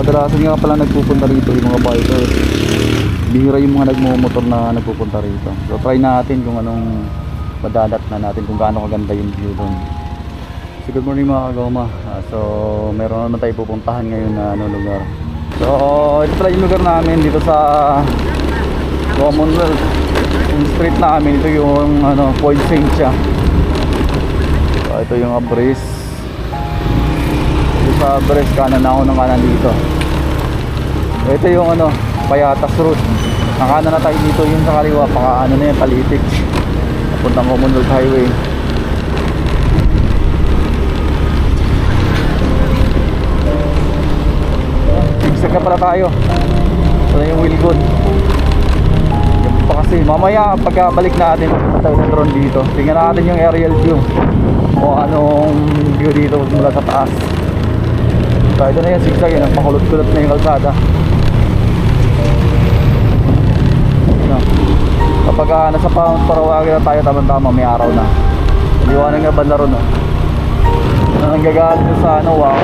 Kadalasan nga pala nagpupunta rito yung mga bikers. Bihira yung mga nagmumotor na nagpupunta rito. So try natin kung anong madadat na natin kung gaano kaganda yung view doon. So good morning mga kagoma. Ah, so meron naman tayo pupuntahan ngayon na ano, lugar. So ito pala yung lugar namin dito sa Commonwealth. Yung street namin, ito yung ano, Point Saint So ito yung Abris. Sa Abris, kanan ako ng kanan dito. Ito yung ano, Payatas Road. Nakanan na tayo dito yung sa kaliwa, paka ano na yan, Palitik. Papuntang Commonwealth Highway. Zigzag na pala tayo. Ito na yung wheel good. Pa kasi. Mamaya pagkabalik natin, tayo ng drone dito. Tingnan natin yung aerial view. O anong view dito mula sa taas. Ito na yung zigzag yun. Pakulot-kulot na yung kalsada. Kapag ah, nasa Pound Parawagan na tayo tama-tama may araw na. Liwanag nga banda ron. Yan ang nanggagaling sa ano, wow.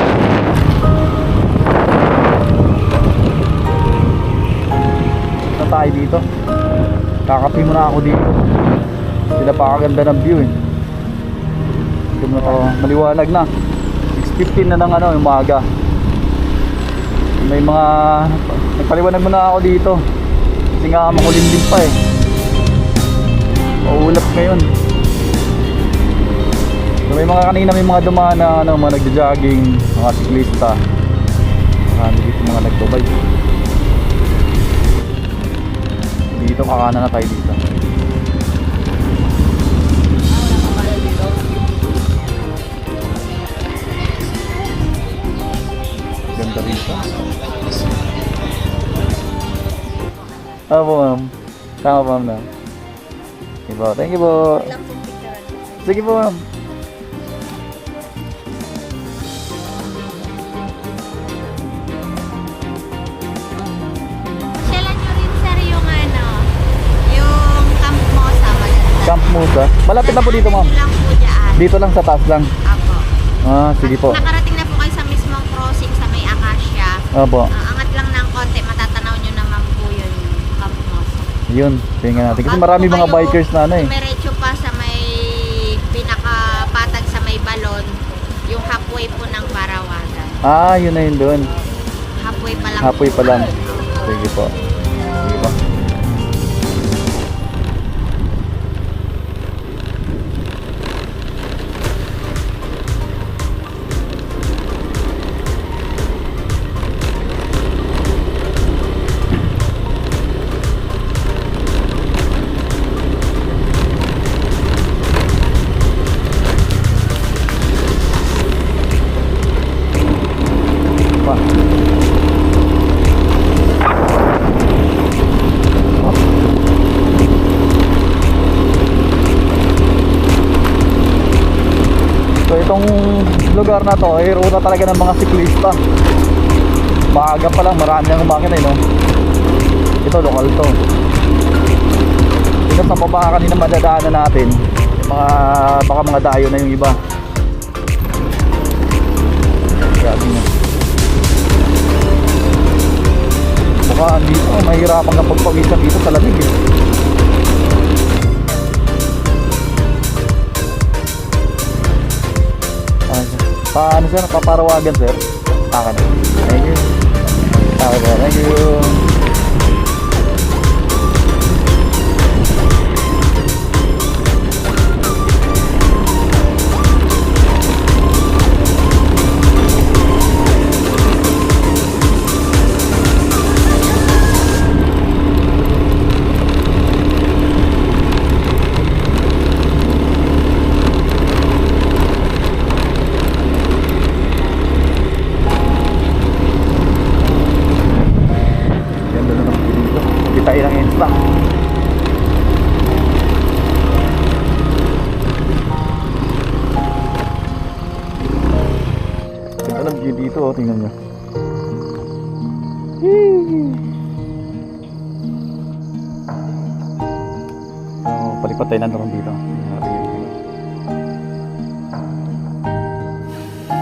na tayo dito kakapi muna ako dito sila pa kaganda ng view eh na maliwanag na 6.15 na ng ano umaga may mga nagpaliwanag muna ako dito. Kasi nga makulimlim pa eh. Maulap ngayon. So, may mga kanina may mga dumaan na ano, mga nagja-jogging mga siklista. Marami dito mga nagtubay. Dito kakanan na tayo dito rito ah ma'am. Tama po ma'am na Sige po, thank you po. Sige po ma'am. Ano, yung Camp Musa malapit na po dito ma'am. Dito lang sa taas lang. Apo. ah sige po. Nakarating na po kayo sa mismong crossing sa may Acacia. Opo Ah, angat lang ng konti, matatanaw nyo naman po yun Mosa. yun tingnan natin kasi Bago marami po mga kayo bikers na ano eh Dumiretso pa sa may pinakapatag sa may balon, yung halfway po ng Parawagan. ah yun na yun doon Halfway pa lang. Halfway po. pa lang. Sige po. Lugar na to ay ruta talaga ng mga siklista. Maaga pa lang, marami ang makina eh, no? Ito, lokal to. Ito sa baba kanina madadaanan natin. Mga, baka mga dayo na yung iba. Grabe na. Baka dito, mahirapan ka pagpawisan dito sa lamig eh. Paano sir? Paparawagan sir? Akin. Thank you. Thank you.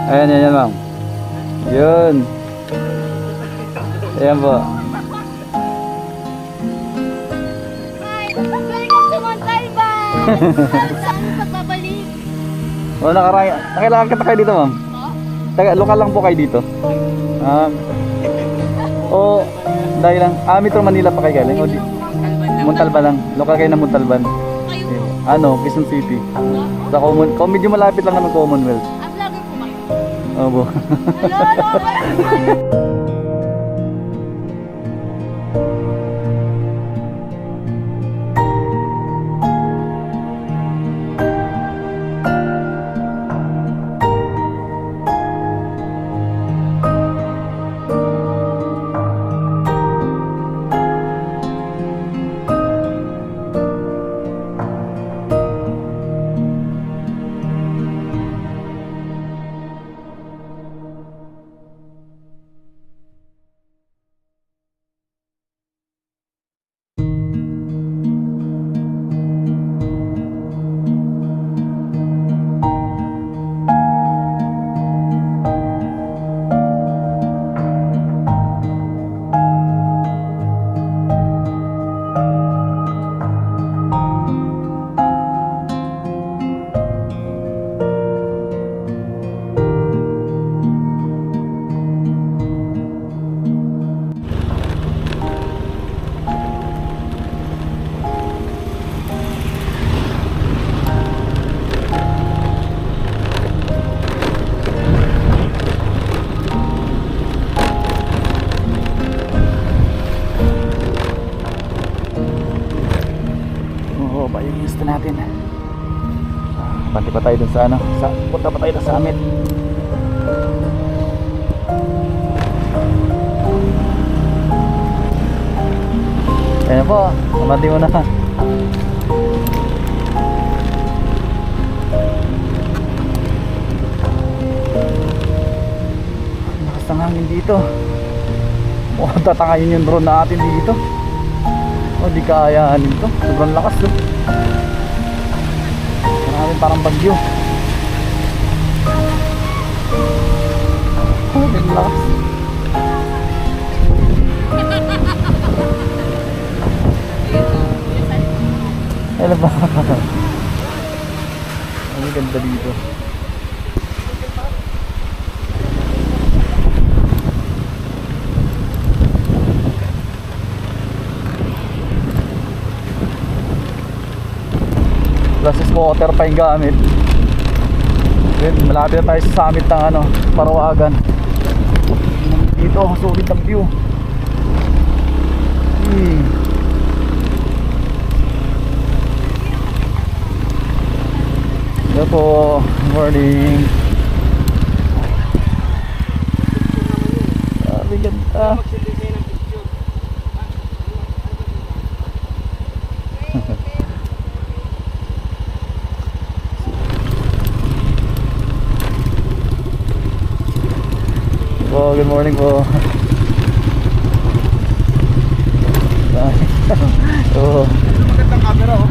Ayan, yan, yan, ma'am. Yun. Ayan po. Montalban! Saan pagbabalik? O, nakarang, nakailangan kita kayo dito, ma'am. Taga, lokal lang po kayo dito. Ah. o, dahil lang, ah, Metro Manila pa kayo galing. O, di, Montalban lang. Lokal kayo ng Montalban. Ano, Quezon City. Sa Common, medyo malapit lang naman Commonwealth. Opo. Hello, pa tayo dun sa ano, sa, punta pa tayo sa summit. Ayan po, kamati mo na. Lakas ng hangin dito. Mukhang tatangayin yung drone natin dito. Oh, di kayaanin to. Sobrang lakas to. Maraming parang bagyo. Oh, ang lakas. Ano ba? Ang ganda dito. Plus squatter pa yung gamit. Then, malapit na tayo sa summit ng ano, Parawagan. Dito, sulit ang view. Hmm. Hello po, morning. Sabi ganda po, good morning po. Oo. Magandang camera oh.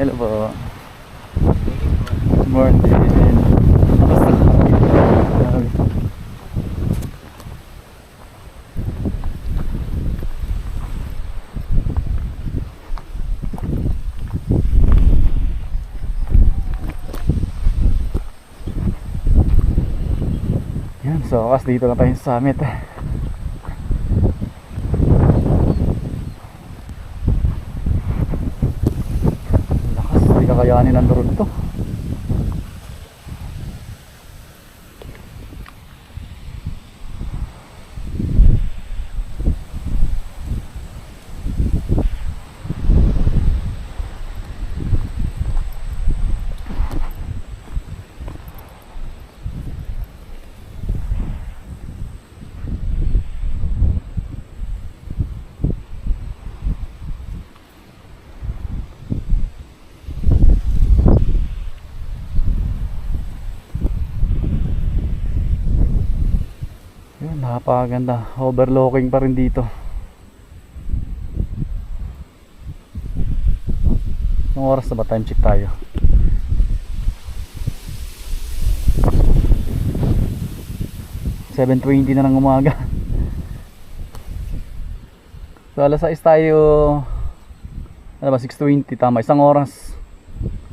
Hello po. Morning. Kamusta? Grabe. Yan, so wakas dito lang tayo sa summit. Lakas, hindi kakayanin ang drone to. Napakaganda. Overlooking pa rin dito. Anong oras na ba? Time check tayo. Seven na ng umaga. So alas 6 tayo ano ba 6.20 tama isang oras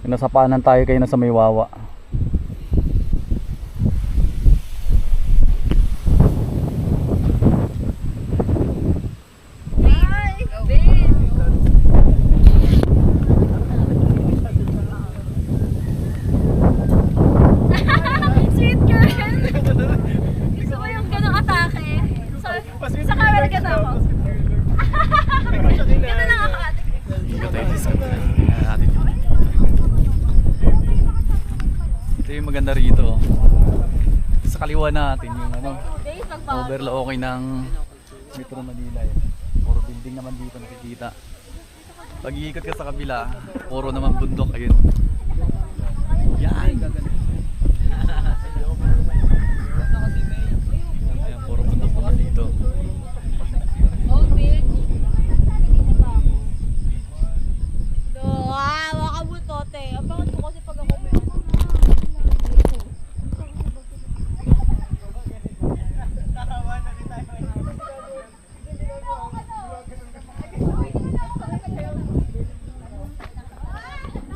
nasa paanan tayo kayo nasa may wawa Sweet girl. Gusto mo yung ganong atake? Sa, sa camera ka ako. Ganun lang ako ate. ito yung maganda rito kaliwa natin yung ano overlooking ng Metro Manila eh. puro building naman dito nakikita. Pag iikot ka sa kabila puro naman bundok ayun. Yan! Ayan, puro bundok naman dito Old bitch. Ah, makabutote. Ang pangat ko kasi pag ako may ano.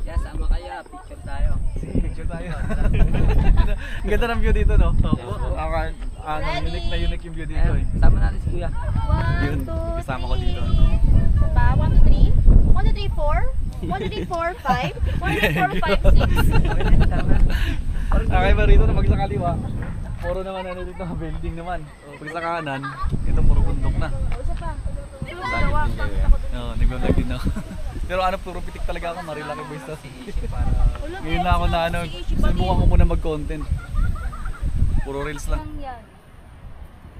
Kaya sama kayo, picture tayo. picture tayo ang ganda ng view dito no Ako, ano, unique na unique yung view dito eh sama natin si Kuya. One, Yun, two, kasama ko dito. Ba? One, two, three? One, two, three, four? One, two, three, four, five? One, two, three, four, five, six? Okay ba rito na pag sa kaliwa, puro naman ano dito, building naman. Pag sa kanan, ito puro bundok na. Isa pa. Dalawa, Oo, nagbablog din ako. Pero ano, puro pitik talaga ako, marilaki boys to. Ngayon na ako na ano, sinubukan ko muna mag-content. Puro reels lang. Ang yan.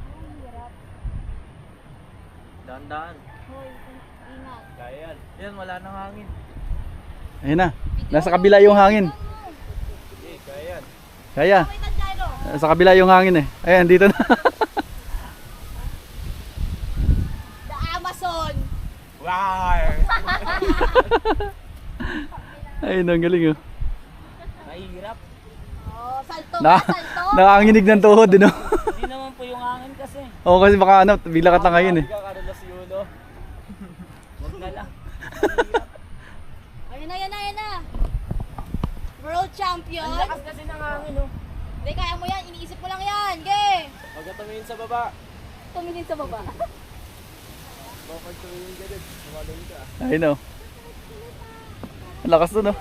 Ang hirap. Dahan-dahan. Hoy, ingat. Kaya yan. Yan, wala nang hangin. Ayun na, nasa kabila yung hangin. Okay, kaya yan. Kaya, sa kabila yung hangin eh. Ayan, dito na. The Amazon. Wow! Ayun, ang galing oh. Mahirap. Oh, salto Na, ka, salto. Nakanginig ng tuhod, eh, no? Hindi naman po yung hangin kasi. Oo, kasi baka ano, bigla ka tangayin eh. Kakarolas yun, no? Huwag na lang. Ayan na, ayan na, ayan na. World champion. Ang lakas kasi ng hangin, no? Hindi, kaya mo yan. Iniisip mo lang yan. Ge. Huwag ka tumingin sa baba. Tumingin sa baba. Pag tumingin ka din, tumalun ka. Ayun oh. Ang lakas dun oh.